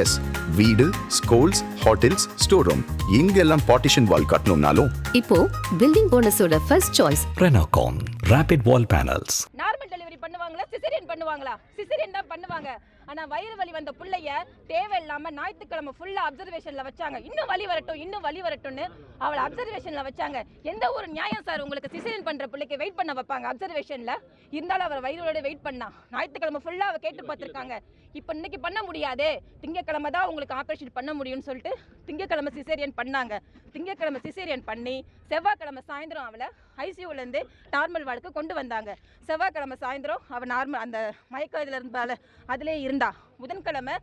S வீடு schools hotels store room இங்கெல்லாம் partition wall கட்டணும்னாலும். இப்போ building போனஸோட first choice Renocon Rapid Wall Panels. Normal delivery பண்ணுவாங்களா? Caesarean பண்ணுவாங்களா? சிசேரியன் தான் பண்ணுவாங்க. ஆனா வயிறு வலி வந்த புள்ளைய தேவையில்லாம ஞாயிற்றுக்கிழமை ஃபுல்லா அப்சர்வேஷன்ல வச்சாங்க. இன்னும் வலி வரட்டும் இன்னும் வலி வரட்டும்னு அவளை அப்சர்வேஷன்ல வச்சாங்க. எந்த ஒரு நியாயம் சார் உங்களுக்கு சிசேரியன் பண்ற பிள்ளைக்கு வெயிட் பண்ண வைப்பாங்க அப்சர்வேஷன்ல இருந்தாலும் அவர் வயிறோட வெயிட் பண்ணா. ஞாயிற்றுக்கிழமை ஃபுல்லா அவ கேட்டு பார்த்திருக்காங்க. இப்போ இன்னைக்கு பண்ண முடியாதே. திங்கக்கிழமை தான் உங்களுக்கு ஆப்ரேஷன் பண்ண முடியும்னு சொல்லிட்டு திங்கக்கிழமை சிசேரியன் பண்ணாங்க. திங்கக்கிழமை சிசேரியன் பண்ணி செவ்வாய்க்கிழமை சாயந்தரம் அவளை ஐசியூலேருந்து நார்மல் வாழ்க்கை கொண்டு வந்தாங்க. செவ்வாய்க்கிழமை சாயந்தரம் அவள் நார்மல் அந்த மயக்க இதில் இருந்தால அதிலே இருந்தா. புதன்கிழமை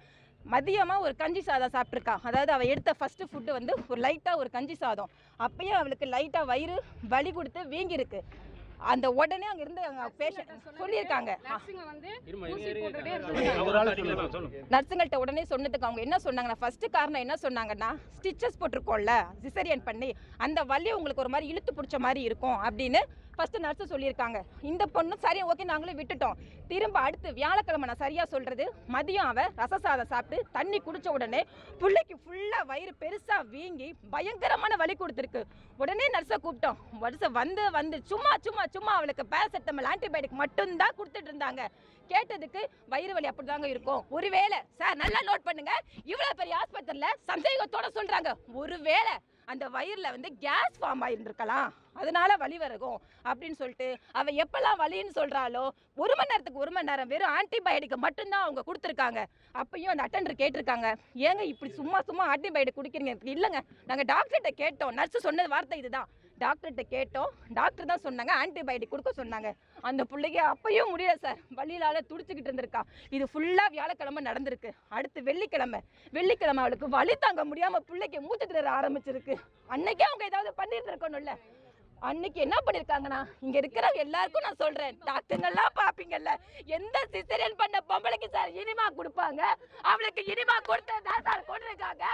மதியமாக ஒரு கஞ்சி சாதம் சாப்பிட்ருக்கா அதாவது அவள் எடுத்த ஃபஸ்ட்டு ஃபுட்டு வந்து ஒரு லைட்டாக ஒரு கஞ்சி சாதம். அப்பயும் அவளுக்கு லைட்டாக வயிறு வலி கொடுத்து வீங்கியிருக்கு. அந்த உடனே அங்கே இருந்து பேஷண்ட் சொல்லியிருக்காங்க. நர்ஸுங்கள்ட்ட உடனே சொன்னதுக்கு அவங்க என்ன சொன்னாங்கன்னா ஃபர்ஸ்ட் காரணம் என்ன சொன்னாங்கன்னா ஸ்டிச்சஸ் போட்டிருக்கோம்ல சிசரியன் பண்ணி அந்த வலி உங்களுக்கு ஒரு மாதிரி இழுத்து பிடிச்ச மாதிரி இருக்கும் அப்படின்னு ஃபஸ்ட்டு நர்ஸு சொல்லியிருக்காங்க. இந்த பொண்ணு சரி ஓகே நாங்களும் விட்டுட்டோம். திரும்ப அடுத்து வியாழக்கிழமை நான் சரியாக சொல்கிறது மதியம் அவ ரசசாதம் சாப்பிட்டு தண்ணி குடித்த உடனே பிள்ளைக்கு ஃபுல்லாக வயிறு பெருசாக வீங்கி பயங்கரமான வலி கொடுத்துருக்கு. உடனே நர்ஸை கூப்பிட்டோம். வருஷம் வந்து வந்து சும்மா சும்மா சும்மா அவளுக்கு பேரசெட்டமல் ஆன்டிபயோட்டிக் மட்டும்தான் கொடுத்துட்டு இருந்தாங்க. கேட்டதுக்கு வயிறு வலி அப்படிதாங்க இருக்கும். ஒருவேளை சார் நல்லா நோட் பண்ணுங்க. இவ்வளோ பெரிய ஆஸ்பத்திரியில் சந்தேகத்தோட சொல்கிறாங்க ஒருவேளை அந்த வயிறில் வந்து கேஸ் ஃபார்ம் ஆயிருந்திருக்கலாம். அதனால வலி வருகும் அப்படின்னு சொல்லிட்டு அவள் எப்பெல்லாம் வலின்னு சொல்கிறாளோ ஒரு மணி நேரத்துக்கு ஒரு மணி நேரம் வெறும் ஆன்டிபயோட்டிக் மட்டும்தான் அவங்க கொடுத்துருக்காங்க. அப்பயும் அந்த அட்டெண்டர் கேட்டிருக்காங்க. ஏங்க இப்படி சும்மா சும்மா ஆன்டிபயோட்டிக் குடிக்கிறீங்க? இல்லைங்க. நாங்கள் டாக்டர்கிட்ட கேட்டோம். நர்ஸ் சொன்னது வார்த்தை இதுதான். டாக்டர்கிட்ட கேட்டோம். டாக்டர் தான் சொன்னாங்க. ஆன்டிபயோட்டிக் கொடுக்க சொன்னாங்க. அந்த பிள்ளைக்கு அப்பயும் முடியல சார் வழியிலால துடிச்சுக்கிட்டு இருந்திருக்கா. இது ஃபுல்லாக வியாழக்கிழமை நடந்திருக்கு. அடுத்து வெள்ளிக்கிழமை. வெள்ளிக்கிழமை அவளுக்கு வழி தாங்க முடியாமல் பிள்ளைக்கு மூச்சு திணற ஆரம்பிச்சிருக்கு. அன்னைக்கே அவங்க ஏதாவது பண்ணிட்டு இருக்கணும்ல அன்னைக்கு என்ன பண்ணிருக்காங்கன்னா இங்க இருக்கிற எல்லாருக்கும் நான் சொல்றேன். டாக்டருங்கெல்லாம் பாப்பீங்கல்ல எந்த சிசரியன் பண்ண பொம்பளைக்கு சார் இனிமா கொடுப்பாங்க? அவளுக்கு இனிமா கொடுத்ததா சார் கொண்டிருக்காங்க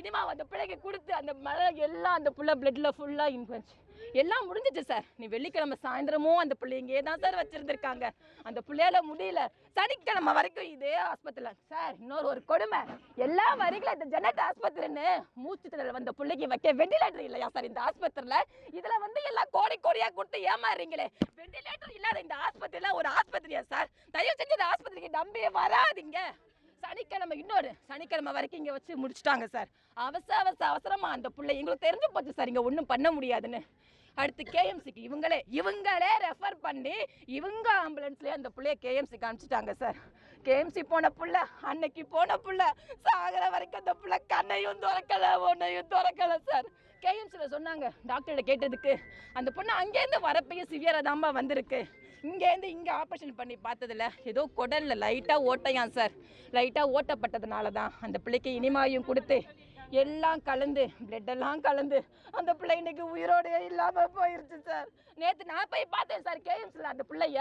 இனிமா அந்த பிள்ளைக்கு கொடுத்து அந்த மழை எல்லாம் அந்த புள்ள பிளட்ல ஃபுல்லா இன்ஃபெக்ட் எல்லாம் முடிஞ்சிச்சு சார் நீ வெள்ளிக்கிழமை சாயந்தரமும் அந்த பிள்ளைங்க தான் சார் வச்சிருந்திருக்காங்க. அந்த பிள்ளையால முடியல. சனிக்கிழமை வரைக்கும் இதே ஆஸ்பத்திரியில். சார் இன்னொரு ஒரு கொடுமை. எல்லா வரைக்கும் இந்த ஜெனட் ஆஸ்பத்திரின்னு மூச்சு திணறல் வந்த பிள்ளைக்கு வைக்க வெண்டிலேட்டர் இல்லையா சார் இந்த ஆஸ்பத்திரியில்? இதுல வந்து எல்லாம் கோடி கோடியா கொடுத்து ஏமாறுறீங்களே. வெண்டிலேட்டர் இல்லாத இந்த ஆஸ்பத்திரியில ஒரு ஆஸ்பத்திரியா சார் தயவு செஞ்சு இந்த ஆஸ்பத்திரிக்கு நம்பியே வராதீங்க. சனிக்கிழமை இன்னொரு சனிக்கிழமை வரைக்கும் இங்கே வச்சு முடிச்சிட்டாங்க சார். அவசர அவசர அவசரமாக அந்த பிள்ளை எங்களுக்கு தெரிஞ்சு போச்சு சார் இங்கே ஒன்றும் பண்ண முடியாதுன்னு. அடுத்து கேஎம்சிக்கு இவங்களே இவங்களே ரெஃபர் பண்ணி இவங்க ஆம்புலன்ஸ்லேயே அந்த பிள்ளைய கேஎம்சிக்கு அனுப்பிச்சிட்டாங்க சார். கேஎம்சி போன புள்ள அன்னைக்கு போன புள்ள சாகிற வரைக்கும் அந்த புள்ள கண்ணையும் திறக்கலை ஒன்றையும் திறக்கலை சார். கேஎம்சியில் சொன்னாங்க டாக்டர்கிட்ட கேட்டதுக்கு. அந்த பொண்ணு அங்கேருந்து வரப்பையும் சிவியராக தாம்மா வந்திருக்கு. இங்கேருந்து இங்கே ஆப்ரேஷன் பண்ணி பார்த்ததுல ஏதோ குடலில் லைட்டாக ஓட்டையான் சார் லைட்டாக ஓட்டப்பட்டதுனால தான் அந்த பிள்ளைக்கு இனிமாயும் கொடுத்து எல்லாம் கலந்து பிளட்டெல்லாம் கலந்து அந்த பிள்ளை இன்னைக்கு உயிரோடயே இல்லாமல் போயிருச்சு சார் நேற்று நான் போய் பார்த்தேன் சார் கேஎம்சியில் அந்த பிள்ளைய.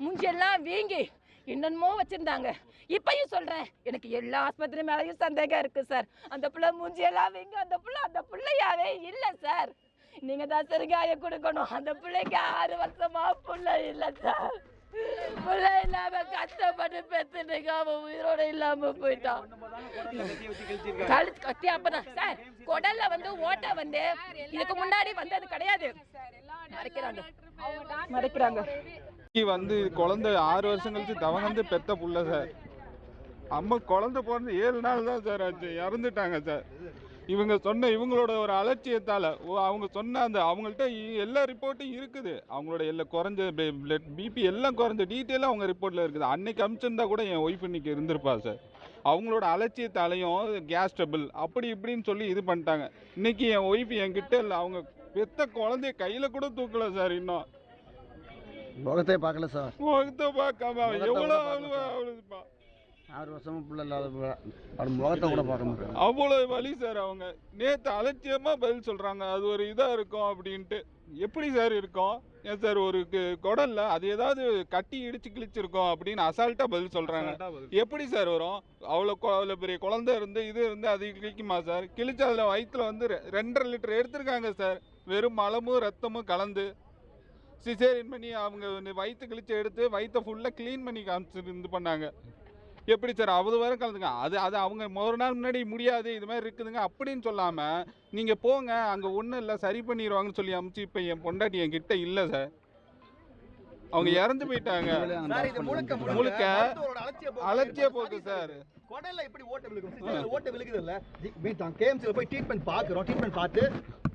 முஞ்சியெல்லாம் வீங்கி என்னென்னமோ வச்சுருந்தாங்க. இப்பயும் சொல்கிறேன் எனக்கு எல்லா ஆஸ்பத்திரி மேலேயும் சந்தேகம் இருக்குது சார். அந்த பிள்ளை மூஞ்சியெல்லாம் வீங்கி அந்த பிள்ளை அந்த பிள்ளையாவே இல்லை சார். நீங்கள் தான் சார் காய கொடுக்கணும். அந்த பிள்ளைக்கு ஆறு வருஷமா பிள்ளை இல்லை சார். பிள்ளை இல்லாம கஷ்டப்பட்டு பெத்துட்டு அவன் உயிரோட இல்லாம போயிட்டான். கழுத்து கட்டி அப்பதான் சார். குடல்ல வந்து ஓட்டை வந்து இதுக்கு முன்னாடி வந்தது கிடையாது. மறைக்கிறாங்க. மறைக்கிறாங்க. வந்து குழந்தை ஆறு வருஷம் கழிச்சு தவங்கந்து பெத்த புள்ள சார். அம்மா குழந்தை பிறந்து ஏழு நாள் தான் சார் ஆச்சு. இறந்துட்டாங்க சார். இவங்க சொன்ன இவங்களோட ஒரு அலட்சியத்தால் அவங்க சொன்ன அந்த அவங்கள்ட்ட எல்லா ரிப்போர்ட்டும் இருக்குது. அவங்களோட எல்லாம் குறைஞ்ச பிளட் பிபி எல்லாம் குறைஞ்ச டீட்டெயிலாக அவங்க ரிப்போர்ட்டில் இருக்குது. அன்னைக்கு அமிச்சிருந்தா கூட என் ஒய்ஃப் இன்னைக்கு இருந்திருப்பா சார். அவங்களோட அலட்சியத்தாலையும் கேஸ் ட்ரபிள் அப்படி இப்படின்னு சொல்லி இது பண்ணிட்டாங்க. இன்னைக்கு என் ஒய்ஃப் என்கிட்ட இல்லை அவங்க பெத்த குழந்தைய கையில் கூட தூக்கல சார் இன்னும். முகத்தை பார்க்கல சார் முகத்தை பார்க்காம எவ்வளோ. அவ்வளோப்பா ஆறு வருஷமும் பிள்ளை இல்லாத பிள்ளை. அவன் முகத்தை கூட பார்க்க முடியாது அவ்வளோ வலி சார் அவங்க. நேற்று அலட்சியமாக பதில் சொல்கிறாங்க அது ஒரு இதாக இருக்கும் அப்படின்ட்டு. எப்படி சார் இருக்கும்? ஏன் சார் ஒரு குடல்ல அது ஏதாவது கட்டி இடிச்சு கிழிச்சிருக்கோம் அப்படின்னு அசால்ட்டாக பதில் சொல்கிறாங்க எப்படி சார் வரும்? அவ்வளோ அவ்வளோ பெரிய குழந்தை இருந்து இது இருந்து அது கிழிக்குமா சார் கிழிச்சு அதில் வயிற்றுல வந்து ரெண்டரை லிட்டர் எடுத்திருக்காங்க சார் வெறும் மலமும் ரத்தமும் கலந்து சிசேரியன் பண்ணி அவங்க வயிற்று கிழிச்சு எடுத்து வயிற்றை ஃபுல்லாக க்ளீன் பண்ணி காமிச்சு இது பண்ணாங்க. எப்படி சார்? அவது வரை கலந்துங்க. அது அது அவங்க ஒரு நாள் முன்னாடி முடியாது இது மாதிரி இருக்குதுங்க. அப்படின்னு சொல்லாமல் நீங்கள் போங்க அங்கே ஒன்றும் இல்லை சரி பண்ணிடுவாங்கன்னு சொல்லி அமுச்சு இப்போ என் பொண்டாட்டி என்கிட்ட இல்லை சார். அவங்க இறந்து போயிட்டாங்க. சார் இது முழுக்க அலட்சிய போக்கு. சார் குடல்ல எப்படி ஓட்ட விழுகும்? ஓட்ட விழுகுது இல்ல கேஎம்சில போய் ட்ரீட்மெண்ட் பாக்குறோம் ட்ரீட்மெண்ட் பார்த்து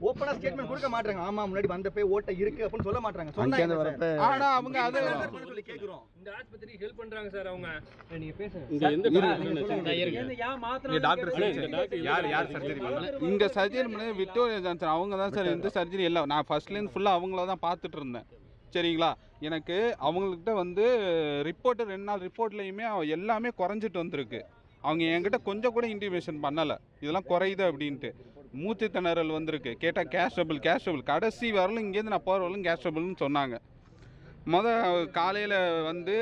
ஓப்பனா ஸ்டேட்மெண்ட் கொடுக்க மாட்டாங்க ஆமா முன்னாடி வந்த போய் ஓட்ட இருக்கு அப்படின்னு சொல்ல மாட்டாங்க சொன்னாங்க ஆனா அவங்க அதை சொல்லி கேக்குறோம். இந்த ஆஸ்பத்திரி ஹெல்ப் பண்றாங்க சார் அவங்க. நீங்க பேசுங்க இங்க எந்த யார் யார் சர்ஜரி இங்க சர்ஜரி பண்ணி விக்டோரியா ஜான்சன் அவங்க தான் சார் எந்த சர்ஜரி இல்லை நான் ஃபர்ஸ்ட்லேருந்து ஃபுல்லாக அவங்கள தான் பார்த்துட்டு இருந்தேன். சரிங்களா? எனக்கு அவங்கக்கிட்ட வந்து ரிப்போர்ட்டு ரெண்டு நாள் ரிப்போர்ட்லேயுமே எல்லாமே குறைஞ்சிட்டு வந்திருக்கு. அவங்க என்கிட்ட கொஞ்சம் கூட இன்டிமேஷன் பண்ணலை. இதெல்லாம் குறையுது அப்படின்ட்டு. மூச்சு திணறல் வந்திருக்கு. கேட்டால் கேஷ்டபிள் கேஷ்டபிள் கடைசி வரலும் இங்கேருந்து நான் போகிற வரலும் கேஷ்டபிள்னு சொன்னாங்க. முத காலையில் வந்து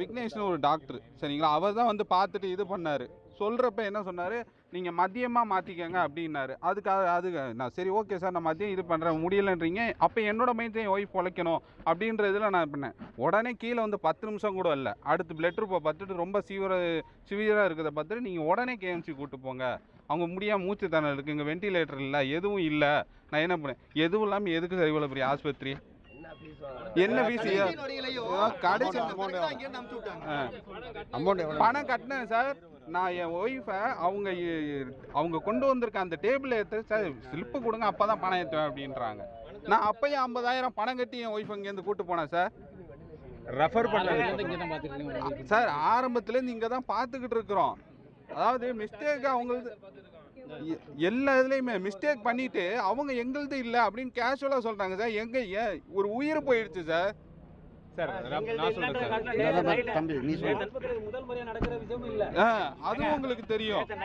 விக்னேஷ்னு ஒரு டாக்டர் சரிங்களா? அவர் தான் வந்து பார்த்துட்டு இது பண்ணார். சொல்கிறப்ப என்ன சொன்னார்? நீங்கள் மதியமாக மாற்றிக்கங்க அப்படின்னாரு. அதுக்காக அது நான் சரி ஓகே சார் நான் மதியம் இது பண்ணுறேன் முடியலன்றீங்க. அப்போ என்னோட மைண்ட் என் ஒய்ஃப் உழைக்கணும் அப்படின்ற இதில் நான் பண்ணேன் உடனே கீழே வந்து பத்து நிமிஷம் கூட இல்லை. அடுத்து பிளட் குரூப்பை பார்த்துட்டு ரொம்ப சீவிர சிவியராக இருக்கிறத பார்த்துட்டு நீங்கள் உடனே கேஎம்சி கூப்பிட்டு போங்க. அவங்க முடியாம மூச்சு திணறல் இருக்குது இங்கே வென்டிலேட்டர் இல்லை எதுவும் இல்லை. நான் என்ன பண்ணேன் எதுவும் இல்லாமல் எதுக்கு சார் இவ்வளோ பெரிய ஆஸ்பத்திரி? என்ன ஃபீஸ் கடைசி அமௌண்ட் பணம் கட்டினேன் சார். நான் என் ஒய்ஃபை அவங்க அவங்க கொண்டு வந்திருக்க அந்த டேபிள் ஏற்ற சார் ஸ்லிப்பு கொடுங்க அப்போ தான் பணம் ஏற்றுவேன் அப்படின்றாங்க. நான் அப்பயும் ஐம்பதாயிரம் பணம் கட்டி என் ஒய்ஃப் இங்கேருந்து கூட்டு போனேன் சார். ரெஃபர் பண்ணது சார் ஆரம்பத்துலேருந்து இங்கே தான் பார்த்துக்கிட்டு இருக்கிறோம். அதாவது மிஸ்டேக் அவங்களது எ- எல்லா இதுலேயுமே மிஸ்டேக் பண்ணிட்டு அவங்க எங்களுது இல்லை அப்படின்னு கேஷுவலாக சொல்கிறாங்க சார் எங்க ஏன் ஒரு உயிர் போயிடுச்சு சார் சார் நான் சொல்றேன் சார் தம்பி நீ சொல்லு. முதல் முறையா நடக்கிற விஷயம் இல்ல. ஆ, அதுவும் உங்களுக்கு தெரியும். அதை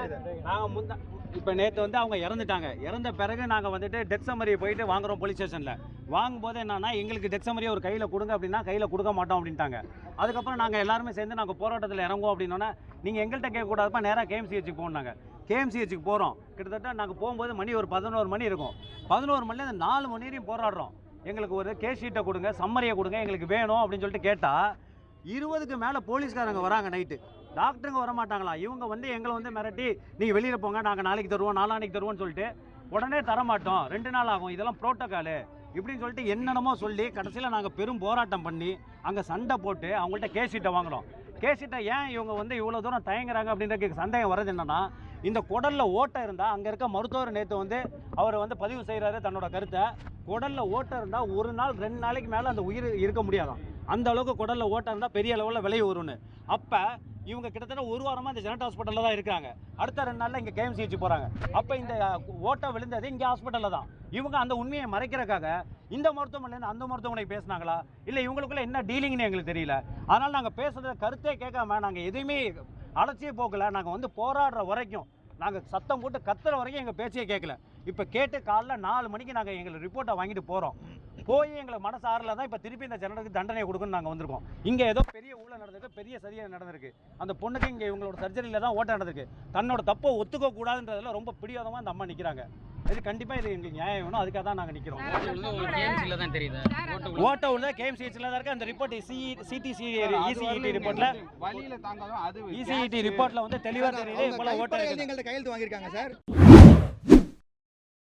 அதை. நாங்க முந்தா இப்போ நேற்று வந்து அவங்க இறந்துட்டாங்க. இறந்த பிறகு நாங்கள் வந்துட்டு டெத் சம்மரியை போயிட்டு வாங்குறோம் போலீஸ் ஸ்டேஷனில் வாங்கும்போது என்னன்னா எங்களுக்கு டெத் சம்மரியை ஒரு கையில் கொடுங்க அப்படின்னா கையில் கொடுக்க மாட்டோம் அப்படின்ட்டாங்க. அதுக்கப்புறம் நாங்கள் எல்லாருமே சேர்ந்து நாங்கள் போராட்டத்தில் இறங்குவோம் அப்படின்னோன்னா நீங்கள் எங்கள்கிட்ட கேட்கக்கூடாதுப்பா நேராக கேஎம்சிஹெச்சுக்கு போனாங்க கேஎம்சிஹெச்சுக்கு போகிறோம் கிட்டத்தட்ட நாங்கள் போகும்போது மணி ஒரு பதினோரு மணி இருக்கும். பதினோரு மணில அந்த நாலு மணி வரையும் போராடுறோம். எங்களுக்கு ஒரு கேஸ் ஷீட்டை கொடுங்க சம்மரியை கொடுங்க எங்களுக்கு வேணும் அப்படின்னு சொல்லிட்டு கேட்டால் இருபதுக்கு மேலே போலீஸ்காரங்க வராங்க நைட்டு டாக்டருங்க வர மாட்டாங்களா இவங்க வந்து எங்களை வந்து மிரட்டி நீங்கள் வெளியில் போங்க நாங்கள் நாளைக்கு தருவோம் நாளான்னைக்கு தருவோம்னு சொல்லிட்டு உடனே தரமாட்டோம். ரெண்டு நாள் ஆகும். இதெல்லாம் ப்ரோட்டோக்காலு இப்படின்னு சொல்லிட்டு என்னென்னமோ சொல்லி கடைசியில் நாங்கள் பெரும் போராட்டம் பண்ணி அங்கே சண்டை போட்டு அவங்கள்ட்ட கேசிட்டை வாங்கினோம் கேசிட்டை ஏன் இவங்க வந்து இவ்வளோ தூரம் தயங்குறாங்க அப்படின்றக்கு சந்தேகம் வர்றது என்னென்னா இந்த குடலில் ஓட்டை இருந்தால் அங்கே இருக்க மருத்துவர் நேற்று வந்து அவர் வந்து பதிவு செய்கிறாரு தன்னோட கருத்தை. குடலில் ஓட்டை இருந்தால் ஒரு நாள் ரெண்டு நாளைக்கு மேலே அந்த உயிர் இருக்க முடியாதான். அந்த அளவுக்கு குடலில் ஓட்டை இருந்தால் பெரிய அளவில் விலை வரும்னு அப்போ இவங்க கிட்டத்தட்ட ஒரு வாரமாக இந்த ஜெனட் ஹாஸ்பிட்டலில் தான் இருக்காங்க. அடுத்த ரெண்டு நாளில் இங்கே கேஎம்சிஹெச் போகிறாங்க அப்போ இந்த ஓட்டை விழுந்தது இங்கே ஹாஸ்பிட்டலில் தான். இவங்க அந்த உண்மையை மறைக்கிறக்காக இந்த மருத்துவமனையிலேருந்து அந்த மருத்துவமனைக்கு பேசுனாங்களா? இல்லை இவங்களுக்குள்ள என்ன டீலிங்னு எங்களுக்கு தெரியல. அதனால் நாங்கள் பேசுகிறத கருத்தே கேட்காம நாங்கள் எதுவுமே அலட்சிய போக்கல. நாங்கள் வந்து போராடுற வரைக்கும் நாங்கள் சத்தம் போட்டு கத்துற வரைக்கும் எங்கள் பேச்சையே கேட்கல. இப்போ கேட்டு காலைல நாலு மணிக்கு நாங்கள் எங்களை ரிப்போர்ட்டை வாங்கிட்டு போகிறோம் போய் எங்களுக்கு மனசு ஆறல தான் இப்போ திருப்பி இந்த ஜனங்களுக்கு தண்டனை கொடுக்கணும்னு நாங்கள் வந்திருக்கோம். இங்கே ஏதோ பெரிய ஊழல் நடந்திருக்கு பெரிய சரியாக நடந்திருக்கு. அந்த பொண்ணுக்கு இங்கே இவங்களோட சர்ஜரியில் தான் ஓட்டம் நடந்திருக்கு. தன்னோட தப்பை ஒத்துக்க கூடாதுன்றதுல ரொம்ப பிடிவாதமாக இந்த அம்மா நிற்கிறாங்க இது கண்டிப்பாக இது எங்களுக்கு நியாயம் வேணும். அதுக்காக தான் நாங்கள் நிற்கிறோம் ஓட்ட உள்ள கேஎம்சிஹெச்சில் தான் இருக்கு. அந்த ரிப்போர்ட் சி சிடிசி இசிஇடி ரிப்போர்ட்டில் வழியில தாங்காதான் அது இசிஇடி ரிப்போர்ட்டில் வந்து தெளிவாக தெரியுது அவங்க இவ்வளோ ஓட்டம் கைப்பட இருக்குது எழுதி எங்கள்ட்ட கையெழுத்து வாங்கியிருக்காங்க சார்